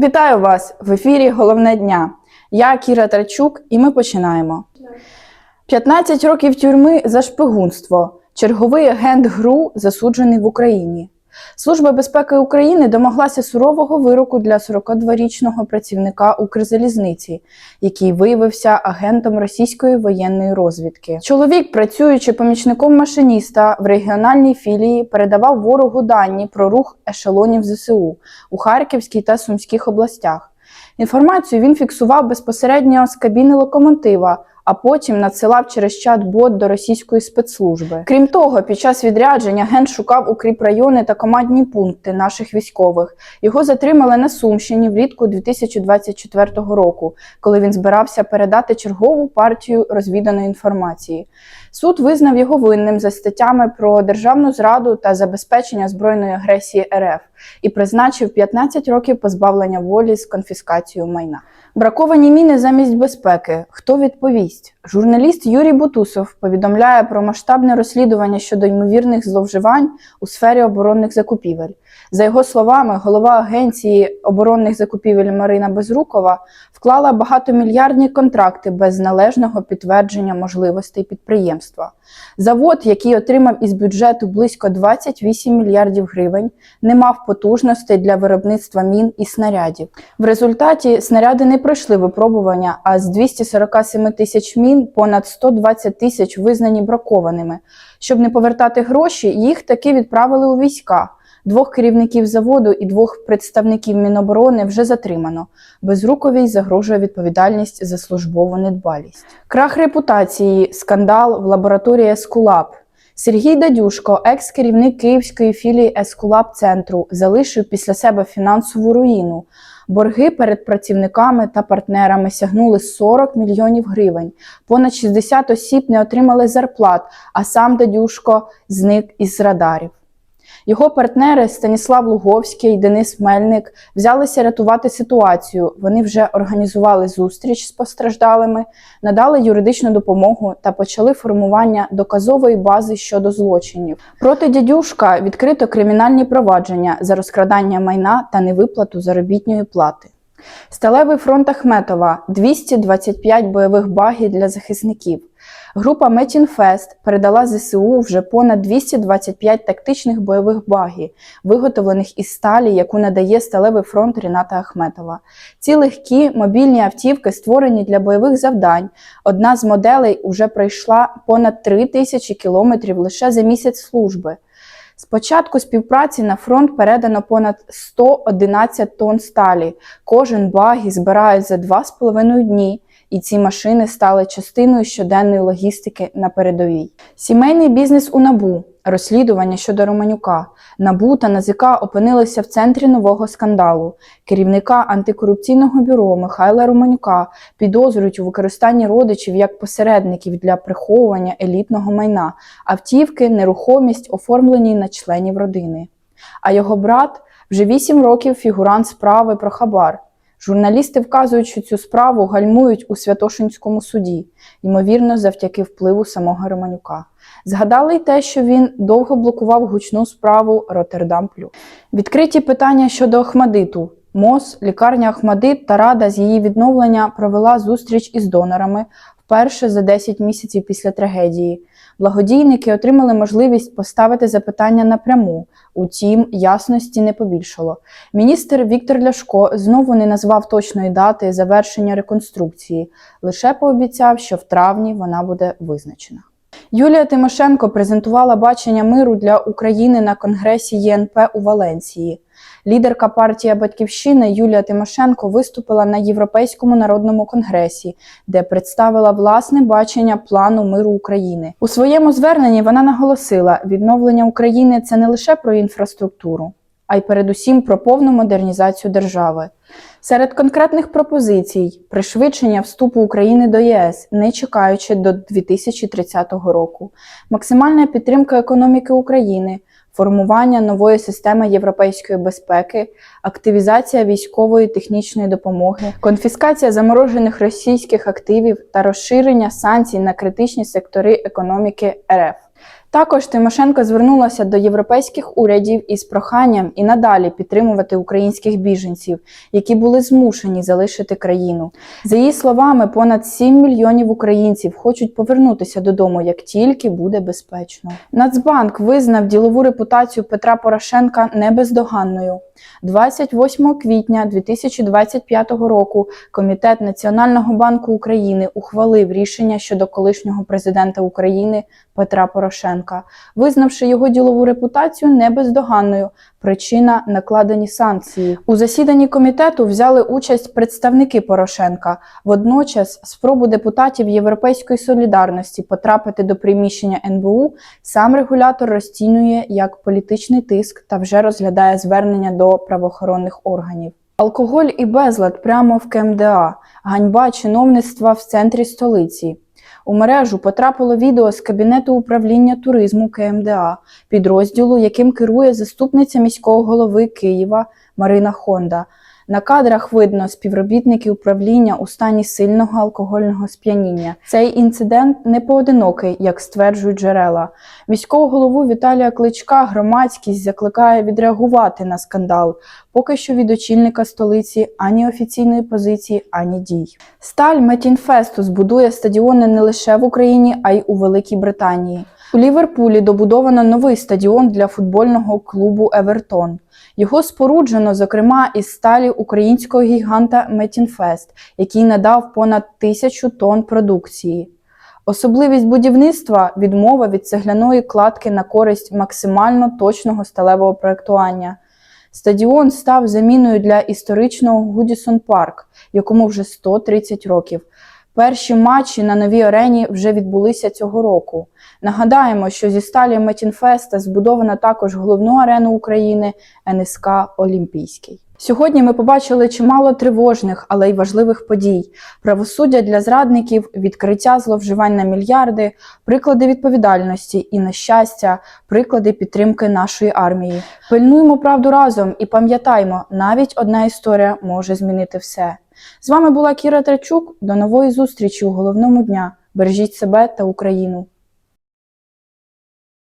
Вітаю вас в ефірі Головне дня. Я Кіра Трачук, і ми починаємо. 15 років тюрми за шпигунство. Черговий агент ГРУ засуджений в Україні. Служба безпеки України домоглася сурового вироку для 42-річного працівника Укрзалізниці, який виявився агентом російської воєнної розвідки. Чоловік, працюючи помічником машиніста в регіональній філії, передавав ворогу дані про рух ешелонів ЗСУ у Харківській та Сумських областях. Інформацію він фіксував безпосередньо з кабіни локомотива, а потім надсилав через чат-бот до російської спецслужби. Крім того, під час відрядження агент шукав укріпрайони та командні пункти наших військових. Його затримали на Сумщині влітку 2024 року, коли він збирався передати чергову партію розвіданої інформації. Суд визнав його винним за статтями про державну зраду та забезпечення збройної агресії РФ і призначив 15 років позбавлення волі з конфіскацією майна. Браковані міни замість безпеки. Хто відповість? Журналіст Юрій Бутусов повідомляє про масштабне розслідування щодо ймовірних зловживань у сфері оборонних закупівель. За його словами, голова агенції оборонних закупівель Марина Безрукова вклала багатомільярдні контракти без належного підтвердження можливостей підприємства. Завод, який отримав із бюджету близько 28 мільярдів гривень, не мав потужностей для виробництва мін і снарядів. В результаті снаряди не пройшли випробування, а з 247 тисяч мін понад 120 тисяч визнані бракованими. Щоб не повертати гроші, їх таки відправили у війська. Двох керівників заводу і двох представників Міноборони вже затримано. Безруковій загрожує відповідальність за службову недбалість. Крах репутації, скандал в лабораторії Ескулап. Сергій Дадюшко, екс-керівник київської філії Ескулап центру, залишив після себе фінансову руїну. Борги перед працівниками та партнерами сягнули 40 мільйонів гривень. Понад 60 осіб не отримали зарплат, а сам Дадюшко зник із радарів. Його партнери Станіслав Луговський, Денис Мельник взялися рятувати ситуацію. Вони вже організували зустріч з постраждалими, надали юридичну допомогу та почали формування доказової бази щодо злочинів. Проти дядюшка відкрито кримінальні провадження за розкрадання майна та невиплату заробітної плати. Сталевий фронт Ахметова 225 бойових багів для захисників. Група Метінфест передала ЗСУ вже понад 225 тактичних бойових багів, виготовлених із сталі, яку надає сталевий фронт Ріната Ахметова. Ці легкі мобільні автівки створені для бойових завдань. Одна з моделей уже пройшла понад 3 тисячі кілометрів лише за місяць служби. З початку співпраці на фронт передано понад 111 тонн сталі. Кожен багі збирають за 2,5 дні, і ці машини стали частиною щоденної логістики на передовій. Сімейний бізнес у НАБУ, розслідування щодо Романюка. НАБУ та НАЗК опинилися в центрі нового скандалу. Керівника антикорупційного бюро Михайла Романюка підозрюють у використанні родичів як посередників для приховування елітного майна, автівки, нерухомість, оформлені на членів родини. А його брат вже 8 років фігурант справи про хабар. Журналісти вказують, що цю справу гальмують у Святошинському суді, ймовірно, завдяки впливу самого Романюка. Згадали й те, що він довго блокував гучну справу Роттердам Плюс. Відкриті питання щодо Ахмадиту. МОЗ, лікарня Ахмадит та рада з її відновлення провела зустріч із донорами вперше за 10 місяців після трагедії. Благодійники отримали можливість поставити запитання напряму. Утім, ясності не побільшало. Міністр Віктор Ляшко знову не назвав точної дати завершення реконструкції, лише пообіцяв, що в травні вона буде визначена. Юлія Тимошенко презентувала бачення миру для України на конгресі ЄНП у Валенції. Лідерка партії Батьківщина Юлія Тимошенко виступила на Європейському народному конгресі, де представила власне бачення плану миру України. У своєму зверненні вона наголосила, відновлення України це не лише про інфраструктуру, а й передусім про повну модернізацію держави. Серед конкретних пропозицій пришвидшення вступу України до ЄС, не чекаючи до 2030 року, максимальна підтримка економіки України, формування нової системи європейської безпеки, активізація військової технічної допомоги, конфіскація заморожених російських активів та розширення санкцій на критичні сектори економіки РФ. Також Тимошенко звернулася до європейських урядів із проханням і надалі підтримувати українських біженців, які були змушені залишити країну. За її словами, понад 7 мільйонів українців хочуть повернутися додому, як тільки буде безпечно. Нацбанк визнав ділову репутацію Петра Порошенка небездоганною. 28 квітня 2025 року Комітет Національного банку України ухвалив рішення щодо колишнього президента України Петра Порошенка, визнавши його ділову репутацію небездоганною. Причина накладені санкції. У засіданні комітету взяли участь представники Порошенка. Водночас, спробу депутатів Європейської солідарності потрапити до приміщення НБУ сам регулятор розцінює як політичний тиск та вже розглядає звернення до правоохоронних органів. Алкоголь і безлад прямо в КМДА. Ганьба чиновництва в центрі столиці. У мережу потрапило відео з кабінету управління туризму КМДА, підрозділу, яким керує заступниця міського голови Києва Марина Хонда. На кадрах видно співробітники управління у стані сильного алкогольного сп'яніння. Цей інцидент не поодинокий, як стверджують джерела. Міського голову Віталія Кличка громадськість закликає відреагувати на скандал. Поки що від очільника столиці ані офіційної позиції, ані дій. Сталь Метінфесту збудує стадіони не лише в Україні, а й у Великій Британії. У Ліверпулі добудовано новий стадіон для футбольного клубу Евертон. Його споруджено, зокрема, із сталі українського гіганта Метінфест, який надав понад тисячу тонн продукції. Особливість будівництва відмова від цегляної кладки на користь максимально точного сталевого проєктування. Стадіон став заміною для історичного Гудісон Парк, якому вже 130 років. Перші матчі на новій арені вже відбулися цього року. Нагадаємо, що зі сталі Метінфеста збудовано також головну арену України НСК Олімпійський. Сьогодні ми побачили чимало тривожних, але й важливих подій: правосуддя для зрадників, відкриття зловживань на мільярди, приклади відповідальності і, на щастя, приклади підтримки нашої армії. Пильнуємо правду разом і пам'ятаймо, навіть одна історія може змінити все. З вами була Кіра Трачук. До нової зустрічі у головному дня. Бережіть себе та Україну.